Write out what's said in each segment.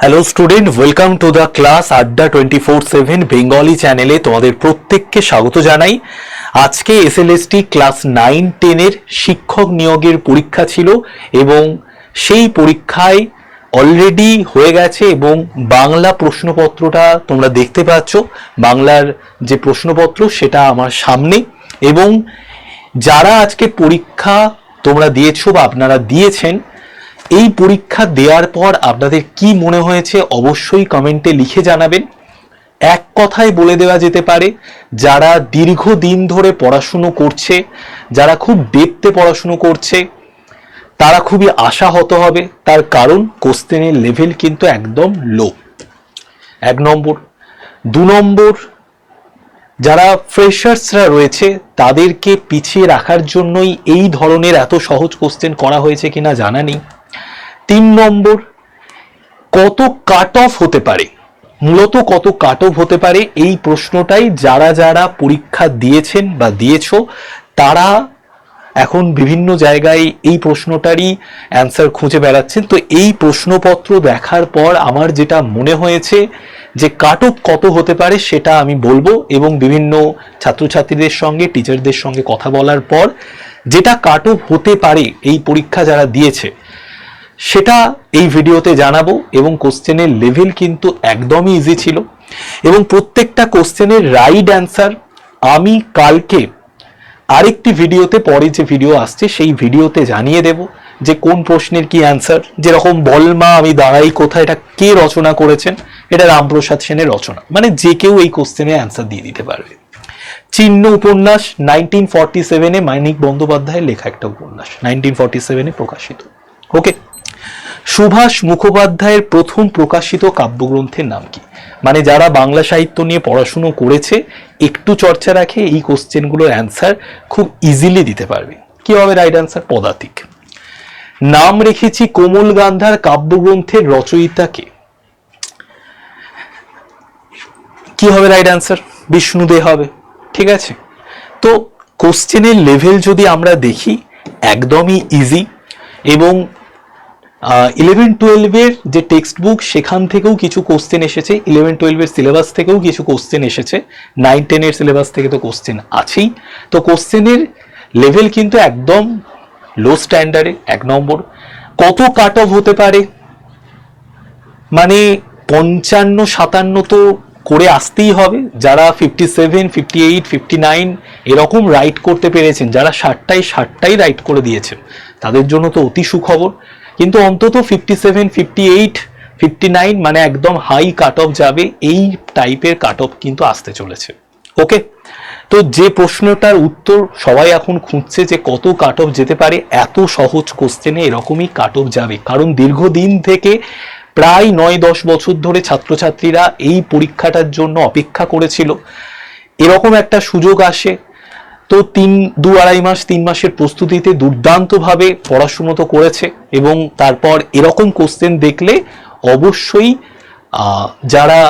Hello student welcome to the class Adda twenty four seven Bengali চ্যানেলে তোমাদের প্রত্যেককে স্বাগত জানাই। আজকে এসএলএসটি ক্লাস নাইন টেনের শিক্ষক নিয়োগের পরীক্ষা ছিল এবং সেই পরীক্ষায় অলরেডি হয়ে গেছে এবং বাংলা প্রশ্নপত্রটা তোমরা দেখতে পাচ্ছ। বাংলার যে প্রশ্নপত্র, সেটা আমার সামনে। এবং যারা আজকে পরীক্ষা তোমরা দিয়েছ বা আপনারা দিয়েছেন এই পরীক্ষা দেওয়ার পর আপনাদের কি মনে হয়েছে অবশ্যই কমেন্টে লিখে জানাবেন। এক কথায় বলে দেওয়া যেতে পারে, যারা দীর্ঘদিন ধরে পড়াশুনো করছে, যারা খুব ডেপতে পড়াশুনো করছে, তারা খুবই আশাহত হবে। তার কারণ কোশ্চেনের লেভেল কিন্তু একদম লো এক নম্বর। দু নম্বর, যারা ফ্রেশার্সরা রয়েছে, তাদেরকে পিছিয়ে রাখার জন্যই এই ধরনের এত সহজ কোশ্চেন করা হয়েছে কিনা জানা নেই। তিন নম্বর, কত কাট অফ হতে পারে? মূলত কত কাট অফ হতে পারে? এই প্রশ্নটাই যারা যারা পরীক্ষা দিয়েছেন বা দিয়েছ, তারা এখন বিভিন্ন জায়গায় এই প্রশ্নটারই অ্যান্সার খুঁজে বেড়াচ্ছেন। তো এই প্রশ্নপত্র দেখার পর আমার যেটা মনে হয়েছে যে কাট অফ কত হতে পারে সেটা আমি বলব এবং বিভিন্ন ছাত্রছাত্রীদের সঙ্গে টিচারদের সঙ্গে কথা বলার পর যেটা কাট অফ হতে পারে এই পরীক্ষা যারা দিয়েছে সেটা এই ভিডিওতে জানাব এবং কোশ্চেনের লেভেল কিন্তু একদমই ইজি ছিল। এবং প্রত্যেকটা কোশ্চেনের রাইট অ্যান্সার আমি কালকে আরেকটি ভিডিওতে, পরে যে ভিডিও আসছে, সেই ভিডিওতে জানিয়ে দেব যে কোন প্রশ্নের কি অ্যান্সার যেরকম বলমা আমি দাঁড়াই কোথায়, এটা কে রচনা করেছেন, এটা রামপ্রসাদ সেনের রচনা। মানে যে কেউ এই কোশ্চেনের অ্যান্সার দিয়ে দিতে পারবে। চিহ্ন উপন্যাস নাইনটিন ফর্টি সেভেনে মানিক বন্দ্যোপাধ্যায়ের লেখা একটা উপন্যাস নাইনটিন ফর্টি সেভেনে প্রকাশিত। ওকে সুভাষ মুখোপাধ্যায়ের প্রথম প্রকাশিত কাব্যগ্রন্থের নাম কি? মানে যারা বাংলা সাহিত্য নিয়ে পড়াশুনো করেছে, একটু চর্চা রাখে, এই কোশ্চেনগুলোর অ্যান্সার খুব ইজিলি দিতে পারবে। কি হবে রাইট অ্যান্সার? পদাতিক। নাম রেখেছি কোমল গান্ধার কাব্যগ্রন্থের রচয়িতাকে কি? হবে রাইট অ্যান্সার? বিষ্ণুদে হবে। ঠিক আছে? তো কোশ্চেনের লেভেল যদি আমরা দেখি, একদমই ইজি এবং ইলেভেন টুয়েলভের যে টেক্সট বুক সেখান থেকেও কিছু কোশ্চেন এসেছে। ইলেভেন টুয়েলভের সিলেবাস থেকেও কিছু কোশ্চেন এসেছে। নাইন টেনের সিলেবাস থেকে তো কোশ্চেন আছেই। তো কোশ্চেনের লেভেল কিন্তু একদম লো স্ট্যান্ডার্ডে এক নম্বর। কত কাট অফ হতে পারে? মানে পঞ্চান্ন, সাতান্ন তো করে আসতেই হবে। যারা fifty seven fifty eight fifty nine এরকম রাইট করতে পেরেছেন, যারা ষাটটাই ষাটটাই রাইট করে দিয়েছেন, তাদের জন্য তো অতি সুখবর। কিন্তু অন্তত fifty seven fifty eight fifty nine মানে একদম হাই কাট অফ যাবে। এই টাইপের কাট অফ কিন্তু আসতে চলেছে। ওকে তো যে প্রশ্নটার উত্তর সবাই এখন খুঁজছে যে কত কাট অফ যেতে পারে, এত সহজ কোশ্চেনে এরকমই কাট অফ যাবে। কারণ দীর্ঘদিন থেকে প্রায় নয়, দশ বছর ধরে ছাত্রছাত্রীরা এই পরীক্ষাটার জন্য অপেক্ষা করেছিল। এরকম একটা সুযোগ আসে তো তিন, দু আড়াই মাস, তিন মাসের প্রস্তুতিতে দুর্দান্তভাবে পড়াশুনো তো করেছে এবং তারপর এরকম কোশ্চেন দেখলে অবশ্যই যারা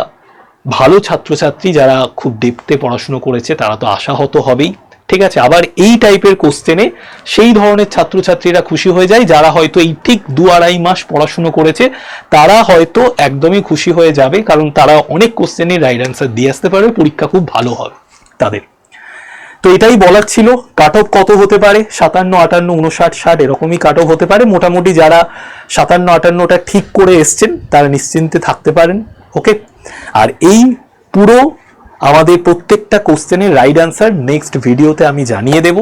ভালো ছাত্রছাত্রী, যারা খুব ডেপতে পড়াশুনো করেছে, তারা তো আশাহত হবেই। ঠিক আছে, আবার এই টাইপের কোশ্চেনে সেই ধরনের ছাত্রছাত্রীরা খুশি হয়ে যায়, যারা হয়তো এই ঠিক দু আড়াই মাস পড়াশুনো করেছে, তারা হয়তো একদমই খুশি হয়ে যাবে, কারণ তারা অনেক কোশ্চেনের রাইট অ্যান্সার দিয়ে আসতে পারবে, পরীক্ষা খুব ভালো হবে তাদের। তো এটাই বলার ছিল। কাট অফ কত হতে পারে? সাতান্ন, আটান্ন উনষাট ষাট, এরকমই কাট অফ হতে পারে। মোটামুটি যারা সাতান্ন, আটান্নটা ঠিক করে এসছেন, তারা নিশ্চিন্তে থাকতে পারেন। ওকে আর এই পুরো আমাদের প্রত্যেকটা কোশ্চেনের রাইট অ্যান্সার নেক্সট ভিডিওতে আমি জানিয়ে দেব।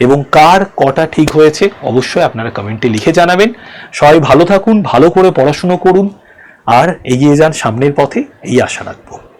এবং কার কটা ঠিক হয়েছে, অবশ্যই আপনারা কমেন্টে লিখে জানাবেন। সবাই ভালো থাকুন, ভালো করে পড়াশুনো করুন। আর এগিয়ে যান সামনের পথে, এই আশা রাখব।